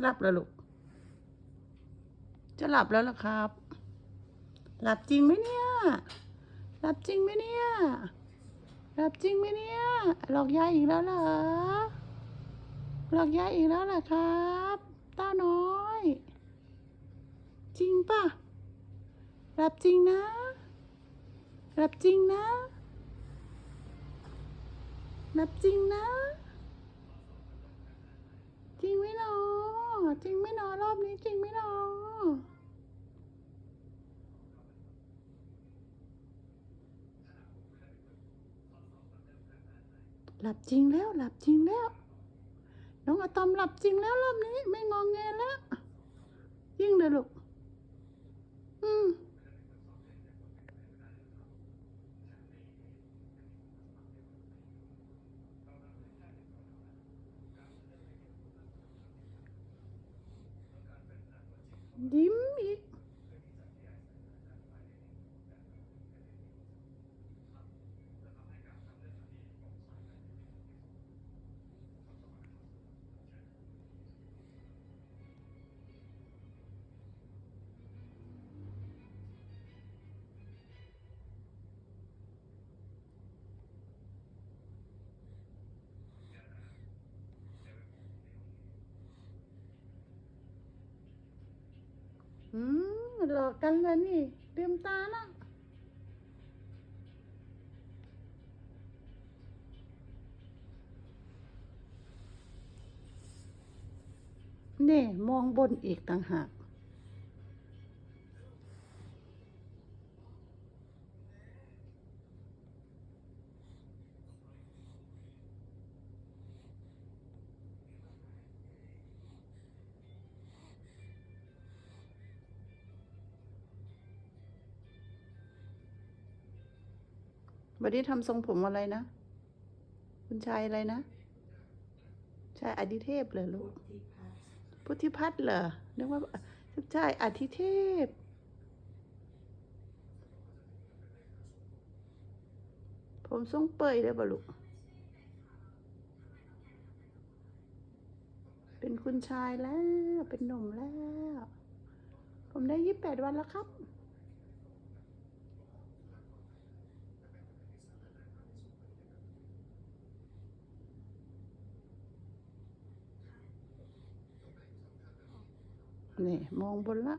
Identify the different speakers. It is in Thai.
Speaker 1: หลับแล้วลูก จะหลับแล้วล่ะครับ หลับจริงไหมเนี่ย หลับจริงไหมเนี่ย หลับจริงไหมเนี่ย หลอกยายอีกแล้วเหรอ หลอกยายอีกแล้วเหรอครับเต้าน้อย จริงป่ะ หลับจริงนะ หลับจริงนะ หลับจริงนะ จริงไหมหนอ จริงไม่นอรอบนี้จริงไม่นอหลับจริงแล้วหลับจริงแล้วน้องอะตอมหลับจริงแล้วรอบนี้ ไม่งองแงแล้วยิ่งเลยลูก อืมหลอกกันเลยนี่เตรียมตานะนี่มองบนอีกต่างหาก วันนี้ทำทรงผมอะไรนะ คุณชายอะไรนะ ชายอดิเทพเหรอลูก พุทธิพัฒน์เหรอนึกว่าชายอธิเทพผมทรงเปยเลยบ่ลูก เป็นคุณชายแล้ว เป็นหนุ่มแล้ว ผมได้ยี่สิบแปดวันแล้วครับ นี่มองบนละ